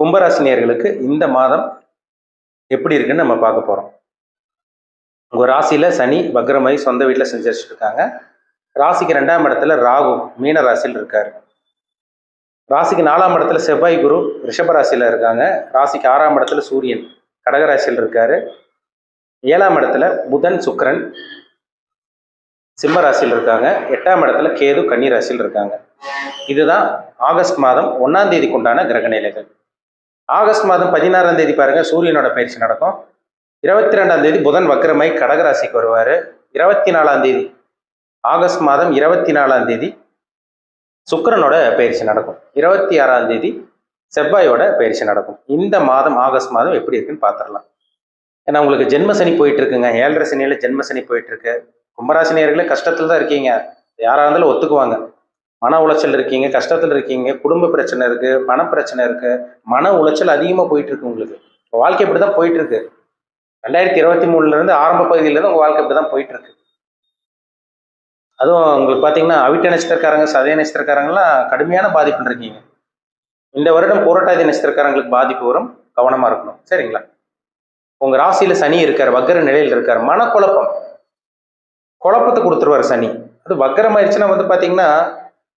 கும்பராசினியர்களுக்கு இந்த மாதம் எப்படி இருக்குன்னு நம்ம பார்க்க போகிறோம் உங்கள் ராசியில் சனி வக்ரமாய் சொந்த வீட்டில் செஞ்சிட்டு இருக்காங்க ராசிக்கு ரெண்டாம் இடத்துல ராகு மீன ராசியில் இருக்காரு. ராசிக்கு நாலாம் இடத்துல செவ்வாய் குரு ரிஷப ராசியில் இருக்காங்க. ராசிக்கு ஆறாம் இடத்துல சூரியன் கடகராசியில் இருக்காரு. ஏழாம் இடத்துல புதன் சுக்கிரன் சிம்ம ராசியில் இருக்காங்க. எட்டாம் இடத்துல கேது கன்னி ராசியில் இருக்காங்க. இதுதான் ஆகஸ்ட் மாதம் ஒன்னாம் தேதிக்குண்டான கிரக நிலைகள் ஆகஸ்ட் மாதம் பதினாறாம் தேதி பாருங்க சூரியனோட பயிற்சி நடக்கும். இருபத்தி ரெண்டாம் தேதி புதன் வக்ரமை கடகராசிக்கு வருவார். இருபத்தி நாலாம் தேதி ஆகஸ்ட் மாதம் இருபத்தி நாலாம் தேதி சுக்கரனோட பயிற்சி நடக்கும். இருபத்தி ஆறாம் தேதி செவ்வாயோட பயிற்சி நடக்கும். இந்த மாதம் ஆகஸ்ட் மாதம் எப்படி இருக்குன்னு பார்த்துடலாம் ஏன்னா உங்களுக்கு ஜென்ம சனி போயிட்டு இருக்குங்க ஏழரை சனியில் ஜென்மசனி போயிட்டு இருக்கு கும்பராசினியர்களே கஷ்டத்தில் தான் இருக்கீங்க. யாராக இருந்தாலும் ஒத்துக்குவாங்க. மன உளைச்சல் இருக்கீங்க கஷ்டத்தில் இருக்கீங்க குடும்ப பிரச்சனை இருக்கு பண பிரச்சனை இருக்கு மன உளைச்சல் அதிகமாக போயிட்டு இருக்கு உங்களுக்கு. உங்க வாழ்க்கை இப்படி தான் போயிட்டு இருக்கு. ரெண்டாயிரத்தி இருபத்தி மூணுல இருந்து ஆரம்ப பகுதியில உங்கள் வாழ்க்கை இப்படி தான் போயிட்டு இருக்கு. அதுவும் உங்களுக்கு பார்த்தீங்கன்னா அவிட்ட நட்சத்திரக்காரங்க சதய நட்சத்திரக்காரங்களாம் கடுமையான பாதிப்பில் இருக்கீங்க. இந்த வருடம் போராட்டாதி நட்சத்திரக்காரங்களுக்கு பாதிப்பு வரும் கவனமாக இருக்கணும். சரிங்களா? உங்கள் ராசியில் சனி இருக்கார் வக்கர நிலையில் இருக்கார். மனக்குழப்பம். குழப்பத்தை கொடுத்துருவார் சனி. அது வக்கரம் ஆயிடுச்சுன்னா வந்து பார்த்தீங்கன்னா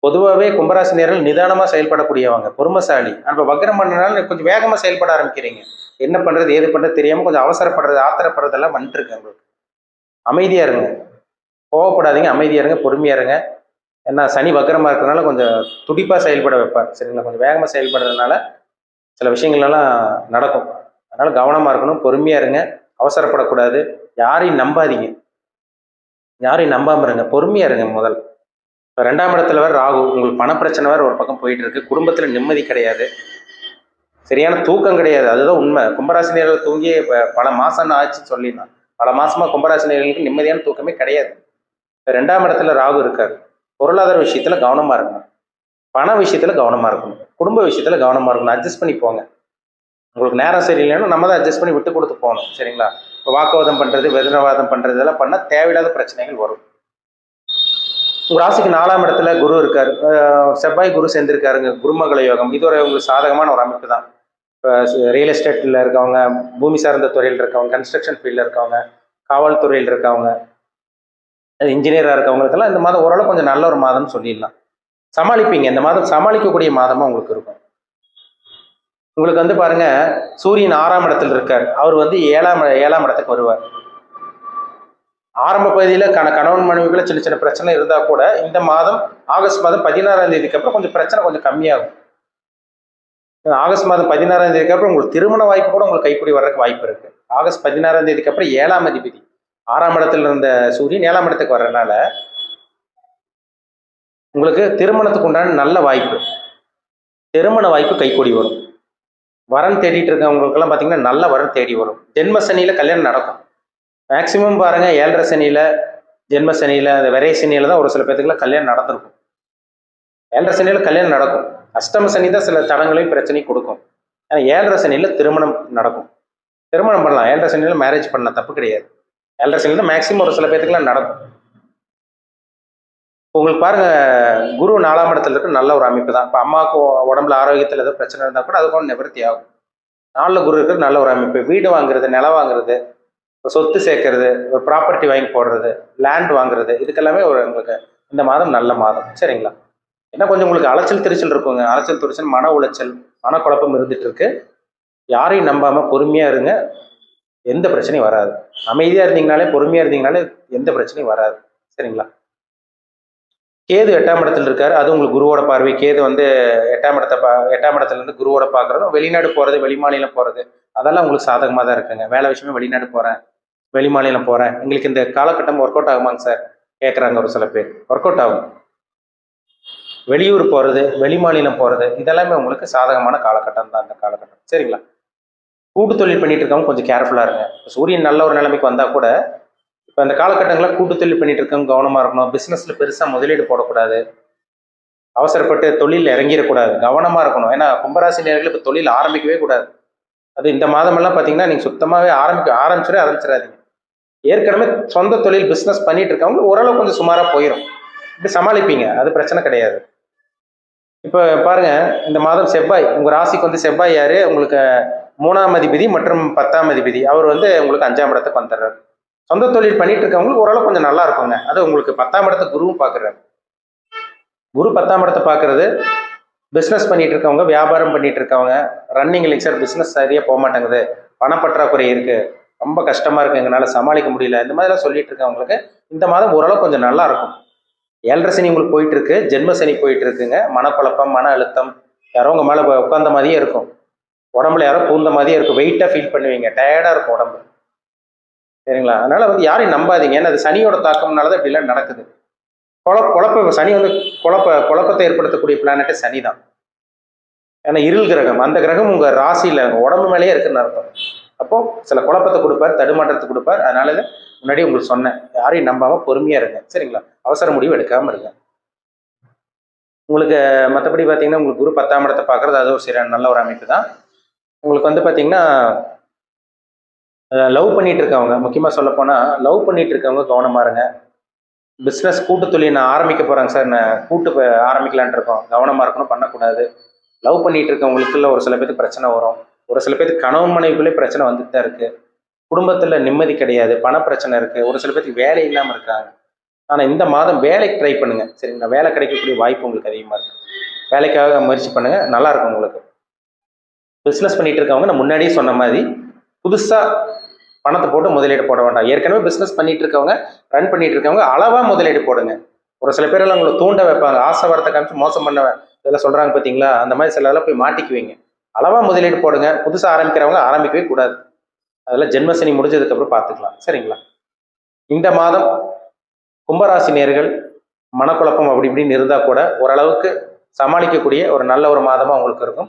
பொதுவாகவே கும்பராசினியர்கள் நிதானமாக செயல்படக்கூடியவங்க பொறுமசாலி. அப்போ வக்ரம் பண்ணனால கொஞ்சம் வேகமாக செயல்பட ஆரம்பிக்கிறீங்க. என்ன பண்ணுறது ஏது பண்ணுறது தெரியாமல் கொஞ்சம் அவசரப்படுறது ஆத்திரப்படுறதெல்லாம் வந்துட்டு உங்களுக்கு அமைதியாக இருங்க. கோவப்படாதீங்க அமைதியாக இருங்க பொறுமையாக இருங்க. ஏன்னா சனி வக்கரமாக இருக்கிறதுனால கொஞ்சம் துடிப்பாக செயல்பட வைப்பார். சரிங்களா? கொஞ்சம் வேகமாக செயல்படுறதுனால சில விஷயங்கள்லாம் நடக்கும். அதனால் கவனமாக இருக்கணும் பொறுமையாக இருங்க. அவசரப்படக்கூடாது. யாரையும் நம்பாதீங்க. யாரையும் நம்பாமல் இருங்க. பொறுமையாக இருங்க முதல் ரெண்டாம் இடத்துல வர ராகு உங்களுக்கு பணப்பிரச்சனை வேறு ஒரு பக்கம் போயிட்டு இருக்கு குடும்பத்தில் நிம்மதி கிடையாது. சரியான தூக்கம் கிடையாது. அதுதான் உண்மை. கும்பராசினியர்கள் தூங்கி இப்போ பல மாசம் ஆச்சுன்னு சொல்லிடலாம் பல மாசமா கும்பராசினியர்களுக்கு நிம்மதியான தூக்கமே கிடையாது. இப்போ ரெண்டாம் இடத்துல ராகு இருக்காரு. பொருளாதார விஷயத்துல கவனமா இருக்கணும். பண விஷயத்துல கவனமா இருக்கணும். குடும்ப விஷயத்துல கவனமா இருக்கணும். அட்ஜஸ்ட் பண்ணி போங்க. உங்களுக்கு நேரம் சரியில்லைன்னா நம்ம தான் அட்ஜஸ்ட் பண்ணி விட்டு கொடுத்து போகணும். சரிங்களா? இப்போ வாக்குவாதம் பண்ணுறது வெதனவாதம் பண்ணுறது இதெல்லாம் பண்ணால் தேவையில்லாத பிரச்சனைகள் வரும். உங்க ராசிக்கு நாலாம் இடத்துல குரு இருக்காரு. செவ்வாய் குரு சேர்ந்திருக்காருங்க. குருமங்கள யோகம். இது ஒரு உங்களுக்கு சாதகமான ஒரு அமைப்பு தான். இப்போ ரியல் எஸ்டேட்டில் இருக்கவங்க பூமி சார்ந்த துறையில் இருக்கவங்க கன்ஸ்ட்ரக்ஷன் ஃபீல்டில் இருக்கவங்க காவல்துறையில் இருக்கவங்க இன்ஜினியராக இருக்கவங்களுக்கெல்லாம் இந்த மாதம் ஓரளவு கொஞ்சம் நல்ல ஒரு மாதம்னு சொல்லிடலாம். சமாளிப்பீங்க. இந்த மாதம் சமாளிக்கக்கூடிய மாதமாக உங்களுக்கு இருக்கும். உங்களுக்கு வந்து பாருங்க சூரியன் ஆறாம் இடத்துல இருக்கார். அவர் வந்து ஏழாம் ஏழாம் இடத்துக்கு வருவார். ஆரம்ப பகுதியில் கண கணவன் மனைவிகளை சின்ன சின்ன பிரச்சனை இருந்தால் கூட இந்த மாதம் ஆகஸ்ட் மாதம் பதினாறாம் தேதிக்கு அப்புறம் கொஞ்சம் பிரச்சனை கொஞ்சம் கம்மியாகும். ஆகஸ்ட் மாதம் பதினாறாம் தேதிக்கு அப்புறம் உங்களுக்கு திருமண வாய்ப்பு கூட உங்களுக்கு கைக்கூடி வர்றதுக்கு வாய்ப்பு இருக்கு. ஆகஸ்ட் பதினாறாம் தேதிக்கு அப்புறம் ஏழாம் அதிபதி. ஆறாம் இடத்துல இருந்த சூரியன் ஏழாம் இடத்துக்கு வர்றதுனால உங்களுக்கு திருமணத்துக்கு உண்டான நல்ல வாய்ப்பு. திருமண வாய்ப்பு கைக்கூடி வரும். வரன் தேடிட்டு இருக்கவங்களுக்கெல்லாம் பார்த்தீங்கன்னா நல்ல வரன் தேடி வரும். ஜென்ம சனியில் கல்யாணம் நடக்கும். மேக்சிமம் பாருங்கள் ஏழரை சனியில் ஜென்ம சனியில் அந்த விரை சனியில் தான் ஒரு சில பேத்துக்குலாம் கல்யாணம் நடந்திருக்கும். ஏழரை சனியில் கல்யாணம் நடக்கும். அஷ்டம சனி தான் சில தடங்களையும் பிரச்சனையும் கொடுக்கும். ஏன்னா ஏழரை சனியில் திருமணம் நடக்கும். திருமணம் பண்ணலாம். ஏழரை சனியில் மேரேஜ் பண்ணலாம் தப்பு கிடையாது. ஏழரை சனியில் தான் மேக்சிமம் ஒரு சில பேத்துக்குலாம் நடக்கும். உங்களுக்கு பாருங்க குரு நாலாம் இடத்துல இருக்க நல்ல ஒரு அமைப்பு தான். இப்போ அம்மாவுக்கு உடம்புல ஆரோக்கியத்தில் ஏதோ பிரச்சனை இருந்தால் கூட அது கூட நிவர்த்தி ஆகும். நாளில் குரு இருக்கிறது நல்ல ஒரு அமைப்பு. வீடு வாங்குறது நிலம் வாங்குறது சொத்து சேர்க்கறது ஒரு ப்ராப்பர்ட்டி வாங்கி போடுறது லேண்ட் வாங்குறது இதுக்கெல்லாமே ஒரு உங்களுக்கு இந்த மாதம் நல்ல மாதம். சரிங்களா? ஏன்னா கொஞ்சம் உங்களுக்கு அலைச்சல் திருச்சல் இருக்குங்க. அலைச்சல் திருச்சல் மன உளைச்சல் மனக்குழப்பம் இருந்துட்டு இருக்கு யாரையும் நம்பாமல் பொறுமையாக இருங்க. எந்த பிரச்சனையும் வராது. அமைதியாக இருந்தீங்கனாலே பொறுமையாக இருந்தீங்கனாலே எந்த பிரச்சனையும் வராது. சரிங்களா? கேது எட்டாம் இடத்துல இருக்காரு. அது உங்களுக்கு குருவோட பார்வை. கேது வந்து எட்டாம் இடத்தை பா எட்டாம் இடத்துல இருந்து குருவோட பார்க்குறதும் வெளிநாடு போகிறது வெளிமாநிலம் போகிறது அதெல்லாம் உங்களுக்கு சாதகமாக தான் இருக்குங்க. வேலை விஷயமா வெளிநாடு போகிறேன் வெளி வெளிமாநிலம் போகிறேன் எங்களுக்கு இந்த காலகட்டம் ஒர்க் அவுட் ஆகுமாங்க சார் கேட்குறாங்க ஒரு சில பேர். ஒர்க் அவுட் ஆகும். வெளியூர் போகிறது வெளி மாநிலம் போகிறது இதெல்லாமே உங்களுக்கு சாதகமான காலகட்டம் தான் அந்த காலகட்டம். சரிங்களா? கூட்டு தொழில் பண்ணிட்டு இருக்கவங்க கொஞ்சம் கேர்ஃபுல்லாக இருங்க. சூரியன் நல்ல ஒரு நிலைமைக்கு வந்தால் கூட இப்போ அந்த காலகட்டங்களில் கூட்டு தொழில் பண்ணிட்டு இருக்கவங்க கவனமாக இருக்கணும். பிஸ்னஸில் பெருசாக முதலீடு போடக்கூடாது. அவசரப்பட்டு தொழில் இறங்கிடக்கூடாது. கவனமாக இருக்கணும். ஏன்னா கும்பராசி நேர்கள் இப்போ தொழில் ஆரம்பிக்கவே கூடாது. அது இந்த மாதமெல்லாம் பார்த்தீங்கன்னா நீங்கள் சுத்தமாகவே ஆரம்பிக்க ஆரம்பிச்சிடவே ஆரம்பிச்சிடாதீங்க. ஏற்கனவே சொந்த தொழில் பிஸ்னஸ் பண்ணிட்டு இருக்கவங்க ஓரளவு கொஞ்சம் சுமாராக போயிடும் இப்படி சமாளிப்பீங்க. அது பிரச்சனை கிடையாது. இப்போ பாருங்க இந்த மாதம் செவ்வாய் உங்கள் ராசிக்கு வந்து செவ்வாய் யார்? உங்களுக்கு மூணாம் அதிபதி மற்றும் பத்தாம் அதிபதி. அவர் வந்து உங்களுக்கு அஞ்சாம் இடத்துக்கு வந்துடுறாரு. சொந்த தொழில் பண்ணிட்டு இருக்கவங்களுக்கு ஓரளவு கொஞ்சம் நல்லா இருக்குங்க. அது உங்களுக்கு பத்தாம் இடத்த குருவும் பார்க்குறாரு குரு பத்தாம் இடத்தை பார்க்கறது பிஸ்னஸ் பண்ணிட்டு இருக்கவங்க வியாபாரம் பண்ணிட்டு இருக்கவங்க ரன்னிங் இல்லைங்க சார் பிஸ்னஸ் சரியாக போக மாட்டேங்குது பணப்பற்றாக்குறை இருக்குது ரொம்ப கஷ்டமாக இருக்குது எங்களால் சமாளிக்க முடியல. இந்த மாதிரிலாம் சொல்லிட்டு இருக்கவங்களுக்கு இந்த மாதம் ஓரளவு கொஞ்சம் நல்லா இருக்கும். ஏழரை சனி உங்களுக்கு போயிட்டு இருக்கு ஜென்ம சனி போயிட்டு இருக்குங்க மனக்குழப்பம் மன அழுத்தம் யாரோ உங்கள் மேலே உட்காந்த மாதிரியே இருக்கும். உடம்புல யாரோ பூந்த மாதிரியே இருக்கும். வெயிட்டாக ஃபீல் பண்ணுவீங்க. டயர்டாக இருக்கும் உடம்பு. சரிங்களா? அதனால் வந்து யாரையும் நம்பாதீங்க. ஏன்னா அது சனியோட தாக்கம்னால தான் இப்படிலாம் நடக்குது. குழ குழப்ப சனி வந்து குழப்ப குழப்பத்தை ஏற்படுத்தக்கூடிய பிளானட்டு சனி தான் ஏன்னா இருள் கிரகம். அந்த கிரகம் உங்கள் ராசியில் உடம்பு மேலேயே இருக்குன்னு அர்த்தம். அப்போ சில குழப்பத்தை கொடுப்பார் தடுமாற்றத்தை கொடுப்பார். அதனால தான் முன்னாடி உங்களுக்கு சொன்னேன் யாரையும் நம்பாம பொறுமையா இருங்க. சரிங்களா? அவசர முடிவு எடுக்காம இருங்க. உங்களுக்கு மற்றபடி பார்த்தீங்கன்னா உங்களுக்கு குரு பத்தாம் இடத்தை பார்க்கறது அது ஒரு சரியான நல்ல ஒரு அமைப்பு தான். உங்களுக்கு வந்து பார்த்தீங்கன்னா லவ் பண்ணிட்டு இருக்கவங்க முக்கியமாக சொல்ல போனால் லவ் பண்ணிட்டு இருக்கவங்க கவனமா இருங்க. பிஸ்னஸ் கூட்டு தொழில் நான் ஆரம்பிக்க போகிறேங்க சார் நான் கூட்டு ப- ஆரம்பிக்கலான்ட்டு இருக்கோம். கவனமாக இருக்கணும் பண்ணக்கூடாது. லவ் பண்ணிட்டு இருக்கவங்களுக்குள்ள ஒரு சில பேருக்கு பிரச்சனை வரும். ஒரு சில பேருக்கு கணவன் மனைவிக்குள்ளே பிரச்சனை வந்துட்டு தான் இருக்கு. குடும்பத்தில் நிம்மதி கிடையாது பண பிரச்சனை இருக்கு ஒரு சில பேருக்கு வேலை இல்லாமல் இருக்காங்க. ஆனால் இந்த மாதம் வேலைக்கு ட்ரை பண்ணுங்க. சரிங்களா வேலை கிடைக்கக்கூடிய வாய்ப்பு உங்களுக்கு அதிகமாக இருக்கு. வேலைக்காக முயற்சி பண்ணுங்க நல்லா இருக்கும் உங்களுக்கு. பிஸ்னஸ் பண்ணிட்டு இருக்கவங்க நான் முன்னாடியே சொன்ன மாதிரி புதுசாக பணத்தை போட்டு முதலீடு போட வேண்டாம். ஏற்கனவே பிஸ்னஸ் பண்ணிட்டு இருக்கவங்க ரன் பண்ணிட்டு இருக்கவங்க அளவாக முதலீடு போடுங்க. ஒரு சில பேர் எல்லாம் உங்களை தூண்ட வைப்பாங்க. ஆசை வரத்தை காமிச்சு மோசம் பண்ண இதெல்லாம் சொல்கிறாங்க பார்த்தீங்களா அந்த மாதிரி சில இதெல்லாம் போய் மாட்டிக்குவீங்க. அளவா முதலீடு போடுங்க. புதுசாக ஆரம்பிக்கிறவங்க ஆரம்பிக்கவே கூடாது. அதெல்லாம் ஜென்மசனி முடிஞ்சதுக்கப்புறம் பார்த்துக்கலாம் சரிங்களா? இந்த மாதம் கும்பராசி நேர்கள் மனக்குழப்பம் அப்படி இப்படின்னு இருந்தால் கூட ஓரளவுக்கு சமாளிக்கக்கூடிய ஒரு நல்ல ஒரு மாதமாக உங்களுக்கு இருக்கும்.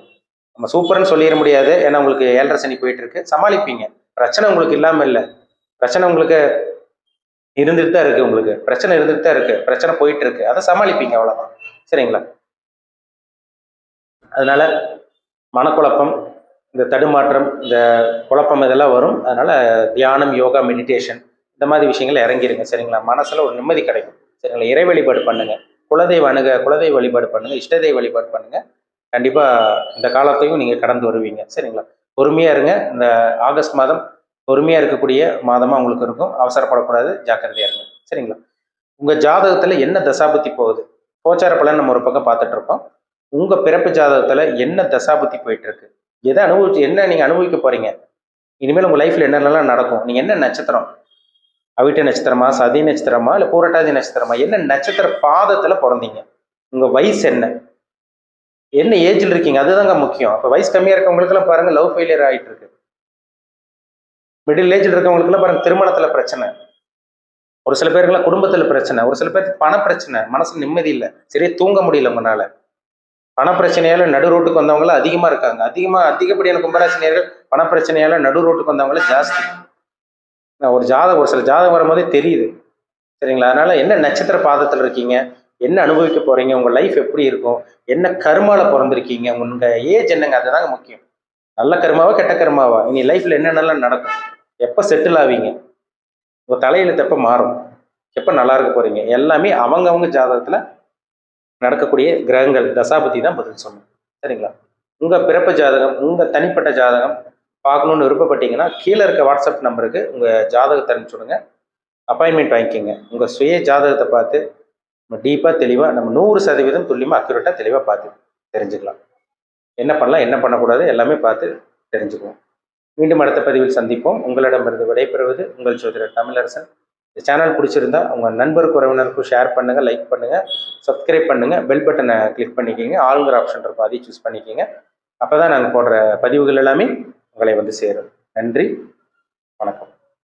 நம்ம சூப்பர்னு சொல்லிட முடியாது. ஏன்னா உங்களுக்கு ஏழரை சனி போயிட்டு இருக்கு சமாளிப்பீங்க. பிரச்சனை உங்களுக்கு இல்லாமல் இல்லை. பிரச்சனை உங்களுக்கு இருந்துட்டு தான் இருக்கு உங்களுக்கு. பிரச்சனை இருந்துட்டு தான் இருக்கு. பிரச்சனை போயிட்டு இருக்கு அதை சமாளிப்பீங்க அவ்வளோதான் சரிங்களா? அதனால மனக்குழப்பம் இந்த தடுமாற்றம் இந்த குழப்பம் இதெல்லாம் வரும். அதனால் தியானம் யோகா மெடிடேஷன் இந்த மாதிரி விஷயங்கள் இறங்கிருங்க சரிங்களா? மனசில் ஒரு நிம்மதி கிடைக்கும். சரிங்களா? இறை வழிபாடு பண்ணுங்கள் குலதெய்வ அணுக குலதெய்வ வழிபாடு பண்ணுங்கள் இஷ்டதெய்வ வழிபாடு பண்ணுங்கள் கண்டிப்பாக இந்த காலத்தையும் நீங்கள் கடந்து வருவீங்க சரிங்களா? பொறுமையாக இருங்க. இந்த ஆகஸ்ட் மாதம் பொறுமையாக இருக்கக்கூடிய மாதமாக உங்களுக்கு இருக்கும். அவசரப்படக்கூடாது. ஜாக்கிரதையாக இருங்க சரிங்களா? உங்கள் ஜாதகத்தில் என்ன தசாபத்தி போகுது? கோச்சார பலன் நம்ம ஒரு பக்கம் பார்த்துட்ருக்கோம் உங்க பிறப்பு ஜாதகத்துல என்ன தசாபுத்தி போயிட்டு இருக்கு எதை அனுபவிச்சு என்ன நீங்க அனுபவிக்க போறீங்க? இனிமேல் உங்க லைஃப்ல என்னென்னலாம் நடக்கும்? நீங்க என்ன நட்சத்திரம்? அவிட்ட நட்சத்திரமா சதி நட்சத்திரமா இல்ல பூரட்டாதி நட்சத்திரமா? என்ன நட்சத்திர பாதத்துல பிறந்தீங்க? உங்க வயசு என்ன? என்ன ஏஜ்ல இருக்கீங்க? அதுதாங்க முக்கியம். அப்ப வயசு கம்மியா இருக்கவங்களுக்குலாம் பாருங்க லவ் ஃபெயிலியர் ஆயிட்டு இருக்கு மிடில் ஏஜ்ல இருக்கவங்களுக்குலாம் பாருங்க திருமணத்துல பிரச்சனை. ஒரு சில பேருக்குலாம் குடும்பத்துல பிரச்சனை. ஒரு சில பேருக்கு பண பிரச்சனை. மனசு நிம்மதி இல்லை. சரியா தூங்க முடியல உங்களால. பணப்பிரச்சனையால நடு ரோட்டுக்கு வந்தவங்கள அதிகமா இருக்காங்க. அதிகமா அதிகப்படியான கும்பராசினியர்கள் பண நடு ரோட்டுக்கு வந்தவங்கள ஜாஸ்தி. நான் ஒரு ஜாதகம் ஒரு சில ஜாதகம் வரும்போதே தெரியுது. சரிங்களா? அதனால என்ன நட்சத்திர பாதத்தில் இருக்கீங்க? என்ன அனுபவிக்க போறீங்க? உங்க லைஃப் எப்படி இருக்கும்? என்ன கருமால பிறந்திருக்கீங்க? உங்க ஏஜ் என்னங்க? அதுதாங்க முக்கியம். நல்ல கருமாவா கெட்ட கருமாவா? இனி லைஃப்ல என்னென்னலாம் நடக்கும்? எப்போ செட்டில் ஆவீங்க? உங்க தலையில எப்போ மாறும்? எப்போ நல்லா இருக்க போறீங்க? எல்லாமே அவங்கவுங்க ஜாதகத்துல நடக்கக்கூடிய கிரகங்கள் தசாபதி தான் பதில் சொல்லணும் சரிங்களா? உங்கள் பிறப்பு ஜாதகம் உங்கள் தனிப்பட்ட ஜாதகம் பார்க்கணுன்னு விருப்பப்பட்டீங்கன்னா கீழே இருக்க வாட்ஸ்அப் நம்பருக்கு உங்கள் ஜாதகத்தை அனுப்பிச்சுடுங்க அப்பாயின்மெண்ட் வாங்கிக்கோங்க. உங்கள் சுய ஜாதகத்தை பார்த்து நம்ம டீப்பாக தெளிவாக நம்ம நூறு சதவீதம் துல்லியமாக அக்யூரேட்டாக தெளிவாக பார்த்து தெரிஞ்சுக்கலாம். என்ன பண்ணலாம் என்ன பண்ணக்கூடாது எல்லாமே பார்த்து தெரிஞ்சுக்குவோம். மீண்டும் அடுத்த பதிவில் சந்திப்போம். உங்களிடமிருந்து விடைபெறுவது உங்கள் ஜோதிடர் தமிழரசன். இந்த சேனல் பிடிச்சிருந்தா உங்கள் நண்பருக்கு உறவினருக்கும் ஷேர் பண்ணுங்கள் லைக் பண்ணுங்கள் சப்ஸ்கிரைப் பண்ணுங்கள் பெல் பட்டனை கிளிக் பண்ணிக்கிங்க ஆளுங்கிற ஆப்ஷன் இருக்கும் அதையும் சூஸ் பண்ணிக்கிங்க. அப்போ தான் நாங்கள் போடுற பதிவுகள் எல்லாமே உங்களை வந்து சேரும். நன்றி.